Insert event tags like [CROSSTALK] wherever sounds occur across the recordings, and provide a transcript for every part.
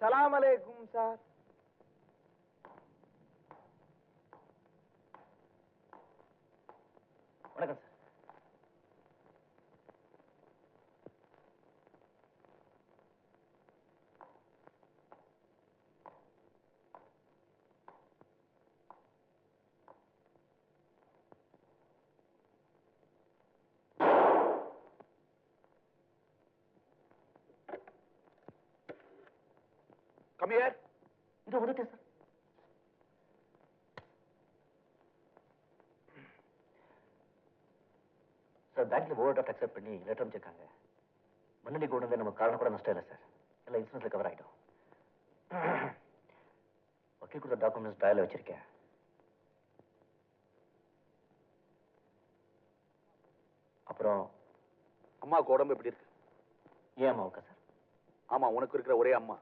சலாம் அலைக்கும் சார் வணக்கம் சார் கம்மியர் இது வந்துட்டேன் சார். சார் பேங்க்ல ஓவர் டிராஃப்ட் அக்செப்ட் பண்ணி லெட்டர் அமைச்சிருக்காங்க மண்ணடி கூட வந்து நமக்கு காரணம் கூட நஷ்டம் இல்லை சார் எல்லாம் இன்சூரன்ஸ்ல கவர் ஆகிடும் வக்கீல் கொடுத்த டாக்குமெண்ட்ஸ் டயலில் வச்சிருக்கேன். அப்புறம் அம்மாவுக்கு உடம்பு எப்படி இருக்கு? ஏன் அம்மாவுக்கா சார் ஆமா உனக்கு இருக்கிற ஒரே அம்மா.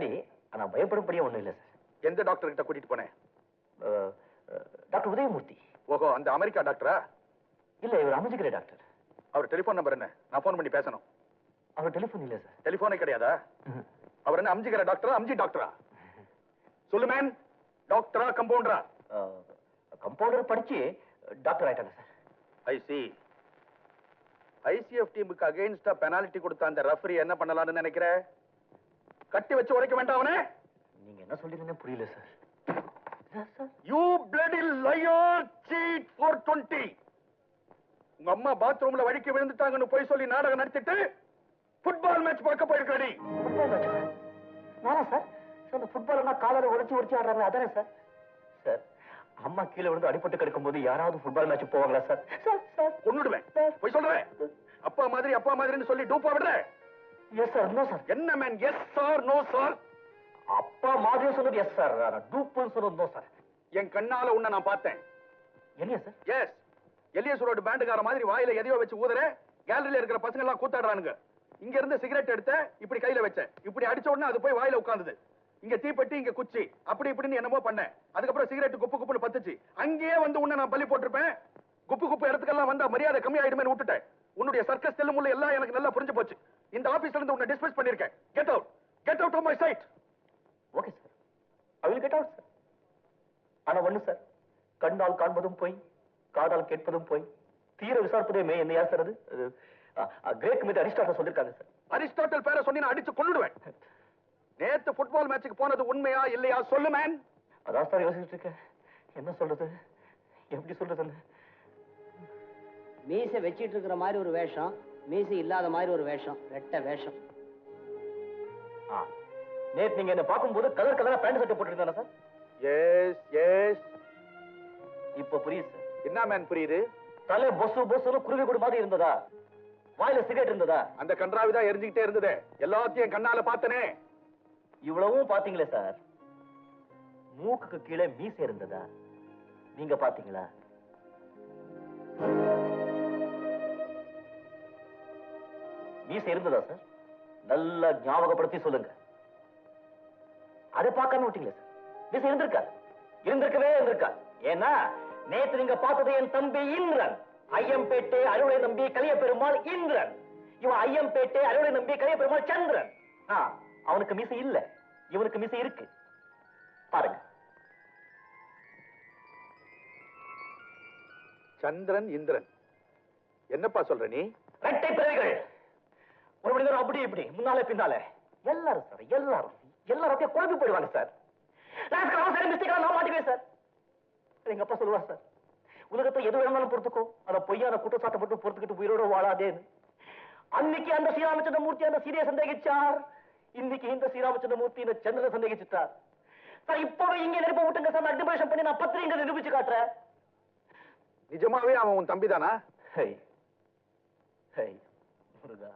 அடி ஆனா பயப்படும்படியே ஒண்ணும் இல்லை சார். எந்த டாக்டர் கிட்ட கூட்டிட்டு போனேன் டாக்டர் உதயமூர்த்தி. ஓஹோ அந்த அமெரிக்கா டாக்டரா இல்ல இவர் அமைஞ்சுக்கிற டாக்டர் அவர் டெலிபோன் நம்பர் என்ன? நான் ஃபோன் பண்ணி பேசணும். அவர் டெலிஃபோன் இல்லை சார். டெலிபோனே கிடையாதா? அவர் என்ன அம்ஜிக்கிற டாக்டரா அம்ஜி டாக்டரா சொல்லு மேன் டாக்டரா கம்பவுண்டரா கம்பவுண்டர் படிச்சு டாக்டர் ஆயிட்டாங்க சார். ஐ சி ஐசிஎஃப் டீமுக்கு அகைன்ஸ்டா பெனால்டி கொடுத்த அந்த ரெஃபரி என்ன பண்ணலாம்னு நினைக்கிற? கட்டி வச்சு உடைக்க வேண்டாம் அவனே. நீங்க என்ன சொல்றீங்கன்னு புரியல sir sir you bloody liar cheat for twenty உங்க அம்மா பாத்ரூம்ல வழிக்கு விழுந்துட்டாங்கன்னு போய் சொல்லி நாடகம் நடத்திட்டு ஃபுட்பால் மேட்ச் பார்க்க போயிருக்கடி. நானா சார் அந்த ஃபுட்பால்னா காலரை உடைச்சு உடைச்சு ஆடுறாங்க அதானே சார் சார் அம்மா கீழே விழுந்து அடிபட்டு கிடக்கும்போது யாராவது ஃபுட்பால் மேட்ச் போவாங்களா சார் சார் சார் கொன்னுடுவேன். போய் சொல்றேன். அப்பா மாதிரி அப்பா மாதிரின்னு சொல்லி டூப்பா விடுற எஸ் சார் நோ சார் என்ன man yes sir no sir அப்பா மாதிரியும் சொன்னது எஸ் சார் டூப்புன்னு சொன்னது நோ சார் என் கண்ணால உன்னை நான் பார்த்தேன். என்ன சார் எஸ் எலியசூரோட பேண்டுக்கார மாதிரி வாயில எதையோ வச்சு ஊதுற கேலரியில இருக்கிற பசங்க எல்லாம் கூத்தாடுறானுங்க. இங்க இருந்து சிகரெட் எடுத்த இப்படி கையில வச்ச. இப்படி அடிச்ச உடனே அது போய் வாயில உட்கார்ந்தது. இங்க தீப்பெட்டி இங்க குச்சி. அப்படி இப்படின்னு என்னமோ பண்ணேன். அதுக்கப்புறம் சிகரெட் குப்பு குப்புன்னு பத்துச்சு. அங்கேயே வந்து உன்னை நான் பலி போட்டிருப்பேன். குப்பு குப்பு இடத்துக்கெல்லாம் வந்தா மரியாதை கம்மி ஆயிடுமேன்னு விட்டுட்டேன். உன்னுடைய சர்க்கஸ் செல்லும் உள்ள எல்லாம் எனக்கு நல்லா புரிஞ்சு போச்சு. இந்த ஆபீஸ்ல இருந்து உன்னை டிஸ்மிஸ் பண்ணிருக்கேன் get out get out of my sight okay sir I will get out sir ஆனா ஒண்ணு சார் கண்ணால் காண்பதும் போய் காதால் கேட்பதும் போய். தீர விசாரிப்பதே மே என்ன யார் சார் அது கிரேக் மீது அரிஸ்டாட்டல் சொல்லிருக்காங்க சார் அரிஸ்டாட்டல் பேரை சொல்லி நான் அடிச்சு கொன்னுடுவேன் நேத்து ஃபுட்பால் மேட்சுக்கு போனது உண்மையா இல்லையா சொல்லு மேன் அதான் சார் யோசிச்சுட்டு இருக்கேன். என்ன சொல்றது? எப்படி சொல்றதுன்னு? மீசை வச்சிட்டு இருக்கிற மாதிரி ஒரு வேஷம். மீசை இல்லாத மாதிரி ஒரு வேஷம் ரெட்டை வேஷம். ஆ, நேத்து நீங்க என்ன பார்க்கும்போது கலர் கலரா பேண்ட் சட்டை போட்டுருந்தானே சார்? எஸ் எஸ் இப்ப புரியுது சார். என்ன மேன் புரியுது? தலை பொசு பொசுன்னு குருவி கூடு மாதிரி இருந்ததா? வாயில சிகரெட் இருந்ததா? அந்த கன்றாவிதான் எரிஞ்சுக்கிட்டே இருந்தது. எல்லாத்தையும் கண்ணால பார்த்தனே. இவ்வளவும் பாத்தீங்களே சார்? மூக்குக்கு கீழே மீசை இருந்ததா? நீங்க பாத்தீங்களா மீசை இருந்ததா சார் நல்லா ஞாபகப்படுத்தி சொல்லுங்க. அதை பார்க்காம விட்டீங்களே சார் மீசை இருந்திருக்கா? இருந்திருக்கவே இருந்திருக்கா. ஏன்னா நேத்து நீங்க பார்த்தது என் தம்பி இந்திரன். ஐயம்பேட்டை அறுவடை நம்பி கலிய பெருமாள் இந்திரன். இவன் ஐயம்பேட்டை அறுவடை நம்பி கலிய பெருமாள் சந்திரன் அவனுக்கு மீசை இல்ல. இவனுக்கு மீசை இருக்கு. பாருங்க. சந்திரன் இந்திரன். என்னப்பா சொல்ற நீ? ரெட்டை பிறவிகள். ஒரு மணி நேரம் அப்படி இப்படி முன்னாலே பின்னாலே. எல்லாரும் சார் எல்லாரும். எல்லாரும் அப்படியே குழம்பி போயிடுவாங்க சார். நான் அவசர மிஸ்டேக்கா நான் மாட்டுவேன் சார். எங்க அப்பா சொல்லுவார் சார். உலகத்தை எது வேணாலும் பொறுத்துக்கோ. அத பொய்யான குற்றச்சாட்டை மட்டும் பொறுத்துக்கிட்டு உயிரோட வாழாதேன்னு. அன்னைக்கு அந்த ஸ்ரீராமச்சந்திர மூர்த்தி அந்த சீதையை சந்தேகிச்சார். இன்னைக்கு இந்த ஸ்ரீராமச்சந்திர மூர்த்தி இந்த சந்திரனை சந்தேகிச்சுட்டார். சார் இப்பவே இங்க நெருப்ப விட்டுங்க சார். அக்னிபரேஷன் பண்ணி நான் பத்திரிகை நிரூபிச்சு காட்டுறேன். நிஜமாவே அவன் உன் தம்பிதானா? ஹை. ஹை முருகா.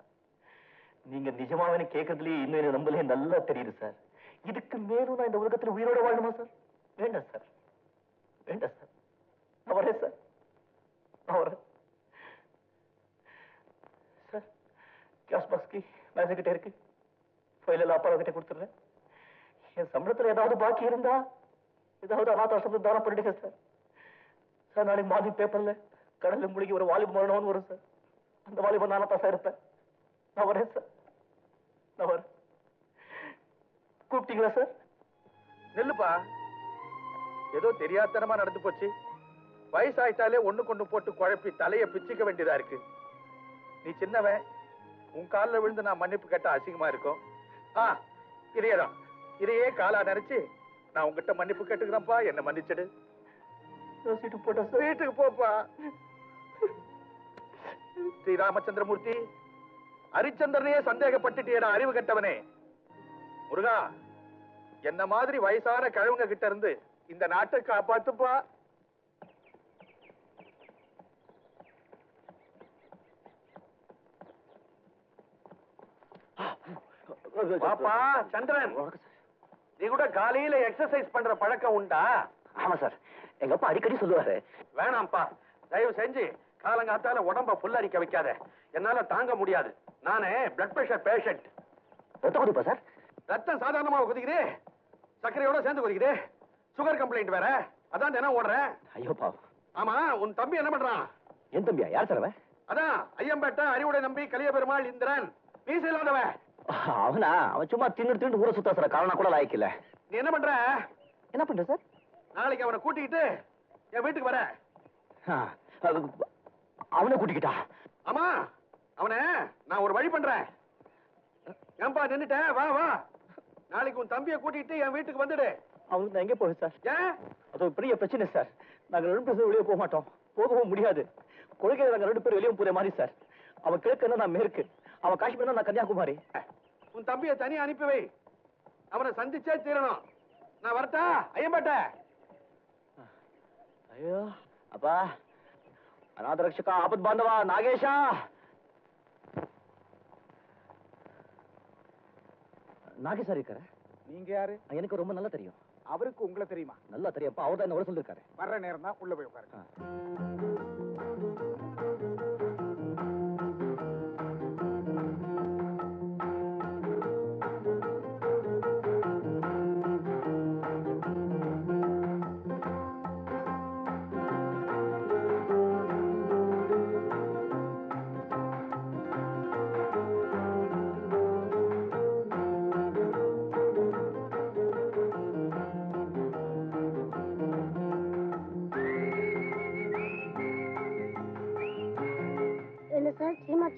நீங்க நிஜமாவே கேட்கறதுலயே இன்னும் என்ன நல்லா தெரியுது சார் இதுக்கு மேலும் நான் இந்த உலகத்துல உயிரோட வாழணுமா சார் வேண்டாம் சார் வேண்டாம் சார் அவரே சார் அவரே சார் கேஷ் பாக்ஸ்க்கு மேனேஜர் இருக்கு. ஃபைலெல்லாம் அப்பா கிட்ட கொடுத்துடுறேன். என் சம்பளத்தில் ஏதாவது பாக்கி இருந்தா ஏதாவது அனாதாசத்துக்கு தானம் பண்ணிடுங்க சார் சார் நாளைக்கு மார்னிங் பேப்பரில் கடலில் முழுகி ஒரு வாலிப மரணம்னு வரும் சார் அந்த வாலிபன் நானா சார் இருப்பேன். நான் வரேன் சார். நான் வரேன். கூப்பிட்டீங்களா சார்? நில்லுப்பா. ஏதோ தெரியாத்தனமா நடந்து போச்சு. வயசாயிட்டாலே ஒண்ணு கொண்டு போட்டு குழப்பி தலைய பிச்சுக்க வேண்டியதா இருக்கு. நீ சின்னவன் உன் கால்ல விழுந்து நான் மன்னிப்பு கேட்டா அசிங்கமா இருக்கும். ஆ இதையேதான் இதையே காலா நினைச்சு நான் உங்ககிட்ட மன்னிப்பு கேட்டுக்கிறேன்ப்பா. என்ன மன்னிச்சிடு. வீட்டுக்கு போப்பா. ஸ்ரீ ராமச்சந்திரமூர்த்தி ஹரிச்சந்திரனையே சந்தேகப்பட்டுட்டியடா அறிவு கெட்டவனே. முருகா என்ன மாதிரி வயசான கிழவங்க கிட்ட இருந்து இந்த நாட்டை காப்பாத்துப்பா? பாப்பா சந்திரன். நீ கூட காலையில எக்ஸசைஸ் பண்ற பழக்கம் உண்டா? ஆமா சார். எங்க அப்பா அடிக்கடி சொல்லுவாரு. வேணாம்ப்பா. தயவு செஞ்சு காலங்காத்தால உடம்ப புல்லரிக்க வைக்காத. என்னால தாங்க முடியாது. நானே பிளட் பிரஷர் பேஷண்ட் ரத்த கொதிப்பா சார்? ரத்தம் சாதாரணமா கொதிக்குது. சர்க்கரையோட சேர்ந்து கொதிக்குது. சுகர் கம்ப்ளைண்ட் வேற. அதான் தினம் ஓடுறேன். ஐயோ பாவம். ஆமா உன் தம்பி என்ன பண்றான்? என் தம்பியா? யார் சார் அவன்? அதான் ஐயம்பேட்டை அறிவுடை நம்பி கலிய பெருமாள் இந்திரன். மீச இல்லாதவன் அவனா? அவன் சும்மா தின்னு தின்னு ஊற சுத்தா சார். காரணம் கூட லாய்க்கல நீ என்ன பண்ற? என்ன பண்ற சார்? நாளைக்கு அவனை கூட்டிக்கிட்டு என் வீட்டுக்கு வர. அவனை கூட்டிக்கிட்டா? ஆமா அவனை நான் ஒரு வழி பண்றேன். ஏன்பா நின்னுட்ட? வா வா. நாளைக்கு உன் தம்பியை கூட்டிட்டு என் வீட்டுக்கு வந்துடு. அவனுக்கு நான் எங்க போவேன் சார்? ஏன்? அது ஒரு பெரிய பிரச்சனை சார். நாங்க ரெண்டு பேரும் வெளியே போக மாட்டோம். போகவும் முடியாது. கொள்கையில நாங்க ரெண்டு பேரும் வெளியே போற மாதிரி சார். அவன் கிழக்கு நான் மேற்கு. அவன் காஷ்மீர் நான் கன்னியாகுமரி. உன் தம்பியை தனியா அனுப்பி வை. அவனை சந்திச்சே தீரணும். நான் வரட்டா? ஐயம்பேட்டை. ஐயோ அப்பா. ಅನಾಥ ರಕ್ಷಕ ಆಪತ್ ಬಾಂಧವ ನಾಗೇಶ நாகேஷ் சார் இருக்காரு நீங்க யாரு எனக்கு ரொம்ப நல்லா தெரியும் அவருக்கு உங்களை தெரியுமா நல்லா தெரியும்ப்பா அவர் தான் என்ன வர சொல்லிருக்காரு வர்ற நேரம் தான் உள்ள போய் உட்காருங்க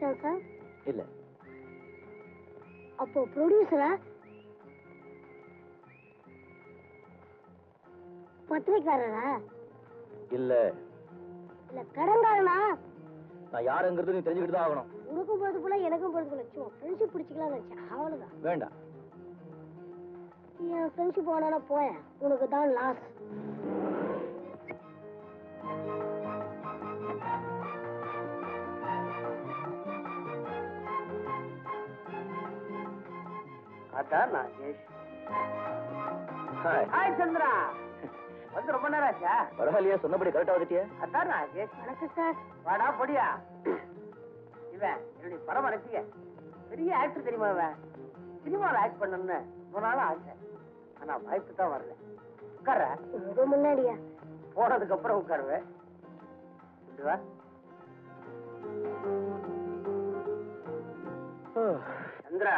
சார் இல்ல. அப்போ ப்ரொடியூசரா பத்திரிக்காரரா இல்ல. இல்ல கடன்காரனா? நான் யாருங்கிறது நீ தெரிஞ்சுக்கிட்டு தான் ஆகணும். உனக்கும் பொழுது போல எனக்கும் பொழுது போல சும்மா ஃப்ரெண்ட்ஷிப் பிடிச்சிக்கலாம் நினைச்சேன். அவ்வளவுதான். வேண்டாம். என் ஃப்ரெண்ட்ஷிப் வேணா போயேன் உனக்கு தான் லாஸ் அதான் நாகேஷ். Hi hi Chandra. வந்து ரொம்ப நேரம் ஆச்சா பரவாயில்லையா? சொன்னபடி கரெக்டா வந்துட்டியா? அதான் நாகேஷ். வணக்கம் சார் வாடா பொடியா. இவன் என்னுடைய பரம ரசிக பெரிய ஆக்டர் தெரியுமா இவன்? சினிமாவில் ஆக்ட் பண்ணணும்னு ரொம்ப நாளும் ஆசை. ஆனா வாய்ப்பு தான் வரல உட்கார முன்னாடியா? போனதுக்கு அப்புறம் உட்காருவேன். சந்திரா.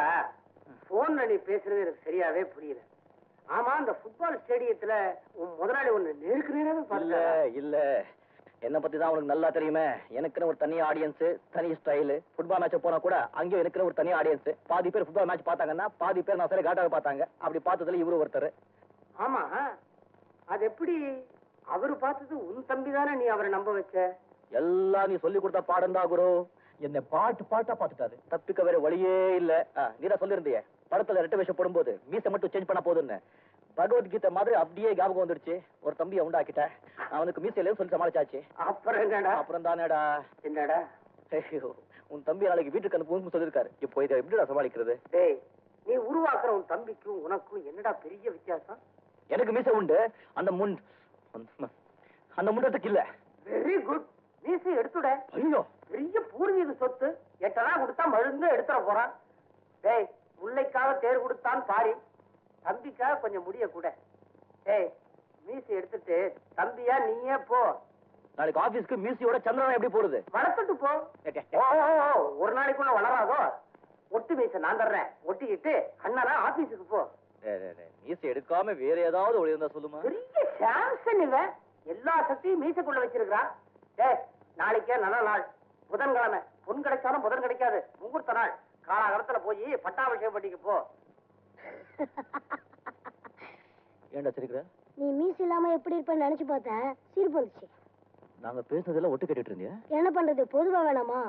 போன்ல நீ பேசுறது எனக்கு சரியாவே புரியல. ஆமா அந்த ஃபுட்பால் ஸ்டேடியத்துல உன் முதலாளி ஒண்ணு நேருக்கு நேராவே இல்ல இல்ல. என்ன பத்தி தான் உனக்கு நல்லா தெரியுமே. எனக்குன்னு ஒரு தனி ஆடியன்ஸ் தனி ஸ்டைல் ஃபுட்பால் மேட்ச் போனா கூட அங்கேயும் எனக்குன்னு ஒரு தனி ஆடியன்ஸ் பாதி பேர் ஃபுட்பால் மேட்ச் பார்த்தாங்கன்னா பாதி பேர் நான் சரி காட்டாக பார்த்தாங்க. அப்படி பார்த்ததுல இவரு ஒருத்தர். ஆமா அது எப்படி? அவரு பார்த்தது உன் தம்பி தானே நீ அவரை நம்ப வச்ச? எல்லாம் நீ சொல்லி கொடுத்த பாடம் தான் குரு. என்ன பாட்டு பாட்டா பார்த்துட்டாரு. தப்பிக்க வேற வழியே இல்ல. ஆ, நீ தான் சொல்லியிருந்தியே படத்துல ரெட்ட வேஷம் போடும்போது மீசை மட்டும் சேஞ்ச் பண்ணா போதும்னு. பகவத்கீதை மாதிரி அப்படியே ஞாபகம் வந்துடுச்சு ஒரு தம்பியை உண்டாக்கிட்டேன் அவனுக்கு மீசையில சொல்லி சமாளிச்சாச்சு. அப்புறம் என்னடா? அப்புறம் தானேடா? என்னடா? உன் தம்பி நாளைக்கு வீட்டுக்கு அனுப்புன்னு சொல்லிருக்காரு இப்போ இதை எப்படிடா சமாளிக்கிறது? டேய் நீ உருவாக்குற உன் தம்பிக்கும் உனக்கும் என்னடா பெரிய வித்தியாசம்? எனக்கு மீசை உண்டு. அந்த முன் அந்த- முண்டத்துக்கு இல்ல. வெரி குட் மீசை எடுத்துட. ஐயோ. பெரிய பூர்வீக சொத்து. எட்டனா கொடுத்தா மழுந்து எடுத்துட போறான். டேய் முல்லைக்காக தேர் கொடுத்தான் பாரி. தம்பிக்காக கொஞ்சம் முடிய கூட. டேய் மீசை எடுத்துட்டு தம்பியா நீயே போ. நாளைக்கு ஆபீஸ்க்கு மீசியோட சந்திரன் எப்படி போறது வளர்த்துட்டு போ. ஏ, ஒரு நாளைக்குள்ள வளராதோ? ஒட்டு மீசை நான் தர்றேன். ஒட்டிக்கிட்டு அண்ணனா ஆபீஸுக்கு போ. மீசை எடுக்காம வேற ஏதாவது ஒளி இருந்தா சொல்லுமா? பெரிய சாம்சன் இவன். எல்லா சக்தியும் மீசைக்குள்ள வச்சிருக்கிறான். டேய் நாளைக்கே நல்ல நாள். புதன்கிழமை. பொன் கிடைச்சாலும் புதன் கிடைக்காது. முகூர்த்த நாள். காலாகாலத்துல போய் பட்டாபிஷேகம் பண்ணிக்க போ. [LAUGHS] ஏன்டா சிரிக்கிற? நீ மீஸ் இல்லாம எப்படி இருப்பேன்னு நினைச்சு பார்த்தேன் சிரிப்பு வந்துச்சு நாங்க பேசுனதெல்லாம் ஒட்டு கேட்டுட்டு இருந்தியா? என்ன பண்றது பொதுவா வேணாமா?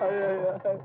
ay, ay, ay.